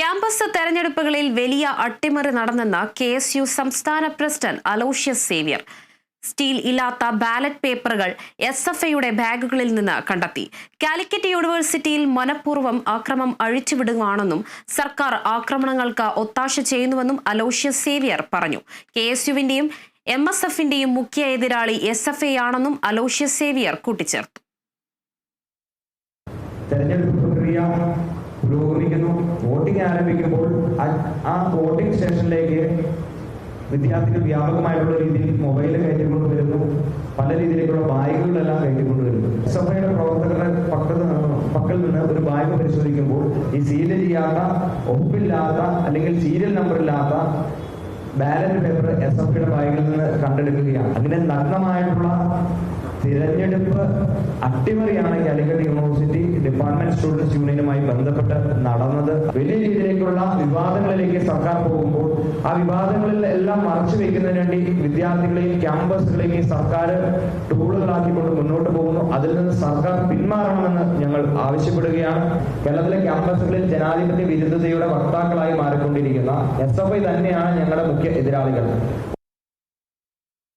Campus തെരഞ്ഞെടുപ്പുകളിൽ വലിയ അട്ടിമറി നടന്നെന്ന് കെ എസ് യു സംസ്ഥാന പ്രസിഡന്റ് അലോഷ്യസ് സേവ്യർ. സ്റ്റീൽ ഇല്ലാത്ത ബാലറ്റ് പേപ്പറുകൾ എസ് എഫ് ഐയുടെ ബാഗുകളിൽ നിന്ന് കണ്ടെത്തി. കാലിക്കറ്റ് യൂണിവേഴ്സിറ്റിയിൽ മനഃപൂർവം ആക്രമം അഴിച്ചുവിടുകയാണെന്നും സർക്കാർ ആക്രമണങ്ങൾക്ക് ഒത്താശ ചെയ്യുന്നുവെന്നും അലോഷ്യസ് സേവ്യർ പറഞ്ഞു. കെ എസ് യുവിന്റെയും എം എസ് എഫിന്റെയും മുഖ്യ എതിരാളി എസ് എഫ് ഐ ആണെന്നും അലോഷ്യസ് സേവ്യർ കൂട്ടിച്ചേർത്തു. പുരോഗമിക്കുന്നു. വോട്ടിംഗ് ആരംഭിക്കുമ്പോൾ ആ- വോട്ടിംഗ് സ്റ്റേഷനിലേക്ക് വിദ്യാർത്ഥികൾ വ്യാപകമായിട്ടുള്ള രീതിയിൽ മൊബൈൽ കയറ്റിക്കൊണ്ട് വരുന്നു. പല രീതിയിലേക്കുള്ള ബാഗുകളെല്ലാം കയറ്റിക്കൊണ്ട് വരുന്നു. ഐയുടെ പ്രവർത്തകരുടെ പക്കത്ത് പക്കൽ നിന്ന് ഒരു ബാഗ് പരിശോധിക്കുമ്പോൾ ഈ സീരിയൽ ചെയ്യാത്ത ഒപ്പില്ലാത്ത അല്ലെങ്കിൽ സീരിയൽ നമ്പർ ഇല്ലാത്ത ബാലറ്റ് പേപ്പർ എസ് എഫ് ബാഗിൽ നിന്ന് കണ്ടെടുക്കുകയാണ്. അതിനെ നഗ്നമായിട്ടുള്ള തിരഞ്ഞെടുപ്പ് അട്ടിമറിയാണ് കാലിക്കറ്റ് യൂണിവേഴ്സിറ്റി ഡിപ്പാർട്ട്മെന്റ് സ്റ്റുഡൻസ് യൂണിയനുമായി ബന്ധപ്പെട്ട് നടന്നത്. വലിയ രീതിയിലേക്കുള്ള വിവാദങ്ങളിലേക്ക് സർക്കാർ പോകുമ്പോൾ ആ വിവാദങ്ങളിൽ എല്ലാം മറച്ചു വെക്കുന്നതിന് വേണ്ടി വിദ്യാർത്ഥികളെയും ക്യാമ്പസുകളെയും സർക്കാർ ടൂളുകളാക്കിക്കൊണ്ട് മുന്നോട്ട് പോകുന്നു. അതിൽ നിന്ന് സർക്കാർ പിന്മാറണമെന്ന് ഞങ്ങൾ ആവശ്യപ്പെടുകയാണ്. കേരളത്തിലെ ക്യാമ്പസുകളിൽ ജനാധിപത്യ വിരുദ്ധതയുടെ വക്താക്കളായി മാറിക്കൊണ്ടിരിക്കുന്ന എസ് എഫ് ഐ തന്നെയാണ് ഞങ്ങളുടെ മുഖ്യ എതിരാളികൾ.